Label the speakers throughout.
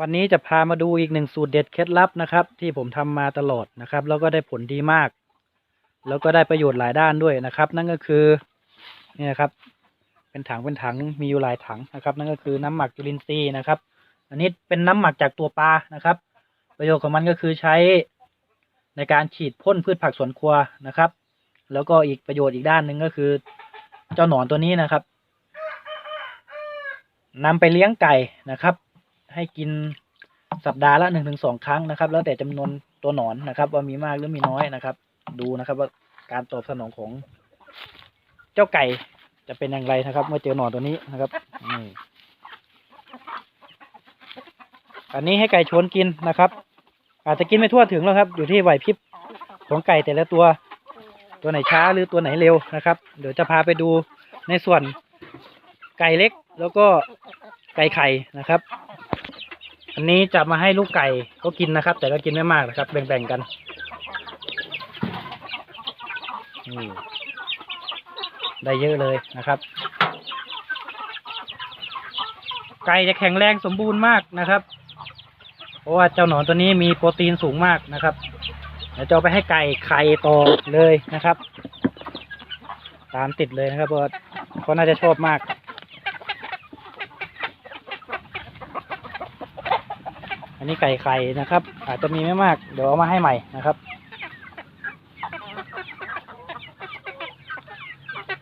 Speaker 1: วันนี้จะพามาดูอีกหนึ่งสูตรเด็ดเคล็ดลับนะครับ ที่ผมทำมาตลอดนะครับ แล้วก็ได้ผลดีมาก แล้วก็ได้ประโยชน์หลายด้านด้วยนะครับ นั่นก็คือนี่นะครับ เป็นถังเป็นถังมีอยู่หลายถังนะครับ นั่นก็คือน้ำหมักจุลินทรีย์นะครับ อันนี้เป็นน้ำหมักจากตัวปลานะครับ ประโยชน์ของมันก็คือใช้ในการฉีดพ่นพืชผักสวนครัวนะครับ แล้วก็อีกประโยชน์อีกด้านหนึ่งก็คือ เจ้าหนอนตัวนี้นะครับนำไปเลี้ยงไก่นะครับ ให้กินสัปดาห์ละหนึ่งถึงสองครั้งนะครับ แล้วแต่จำนวนตัวหนอนนะครับ ว่ามีมากหรือมีน้อยนะครับ ดูนะครับว่าการตอบสนองของเจ้าไก่จะเป็นอย่างไรนะครับ เมื่อเจอหนอนตัวนี้นะครับนี่อันนี้ให้ไก่ชนกินนะครับ อาจจะกินไม่ทั่วถึงแล้วครับ อยู่ที่ไหวพริบของไก่แต่ละตัวตัวไหนช้าหรือตัวไหนเร็วนะครับ เดี๋ยวจะพาไปดูในส่วนไก่เล็กแล้วก็ไก่ไข่นะครับ อันนี้จะมาให้ลูกไก่ก็กินนะครับ แต่ก็กินไม่มากนะครับ แบ่งๆกันนี่ได้เยอะเลยนะครับ ไก่จะแข็งแรงสมบูรณ์มากนะครับ เพราะว่าเจ้าหนอนตัวนี้มีโปรตีนสูงมากนะครับเดี๋ยวจะเอาไปให้ไก่ไข่ต่อเลยนะครับ ตามติดเลยนะครับเพราะเขาน่าจะชอบมาก อั นนี้ไก่ไข่นะครับ อาจจะมีไม่มาก เดี๋ยวเอามาให้ใหม่นะครับ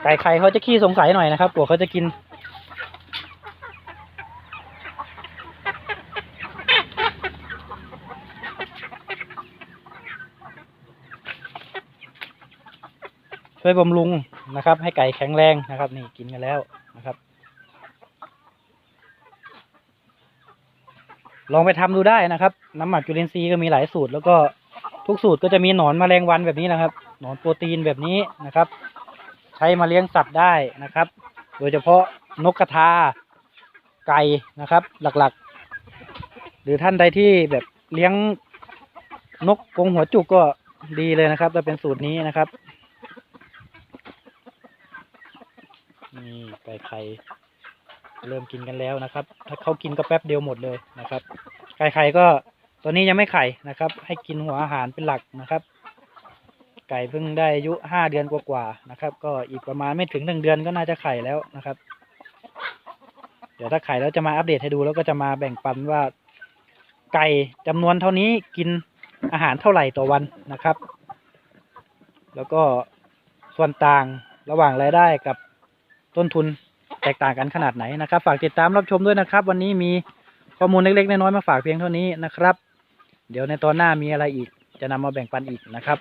Speaker 1: ไก่ไข่เขาจะขี้สงสัยหน่อยนะครับกลัวเขาจะกิน ช่วยบำรุงนะครับ ให้ไก่แข็งแรงนะครับ นี่กินกันแล้วนะครับ ลองไปทำดูได้นะครับ น้ำหมักจุลินทรีย์ก็มีหลายสูตร แล้วก็ทุกสูตรก็จะมีหนอนแมลงวันแบบนี้นะครับ หนอนโปรตีนแบบนี้นะครับ ใช้มาเลี้ยงสัตว์ได้นะครับ โดยเฉพาะนกกระทาไก่นะครับ หลักๆ หรือท่านใดที่แบบเลี้ยงนกกรงหัวจุกก็ดีเลยนะครับถ้าเป็นสูตรนี้นะครับนี่ไก่ไข่ เริ่มกินกันแล้วนะครับ ถ้าเขากินก็แป๊บเดียวหมดเลยนะครับไก่ไข่ก็ตัวนี้ยังไม่ไข่นะครับ ให้กินหัวอาหารเป็นหลักนะครับ ไก่เพิ่งได้อายุห้าเดือนกว่าๆนะครับ ก็อีกประมาณไม่ถึงหนึ่งเดือนก็น่าจะไข่แล้วนะครับ เดี๋ยวถ้าไข่แล้วจะมาอัปเดตให้ดูแล้วก็จะมาแบ่งปันว่า ไก่จำนวนเท่านี้กินอาหารเท่าไหร่ต่อวันนะครับ แล้วก็ส่วนต่างระหว่างรายได้กับต้นทุน แตกต่างกันขนาดไหนนะครับ ฝากติดตามรับชมด้วยนะครับ วันนี้มีข้อมูลเล็กๆน้อยๆมาฝากเพียงเท่านี้นะครับ เดี๋ยวในตอนหน้ามีอะไรอีกจะนำมาแบ่งปันอีกนะครับ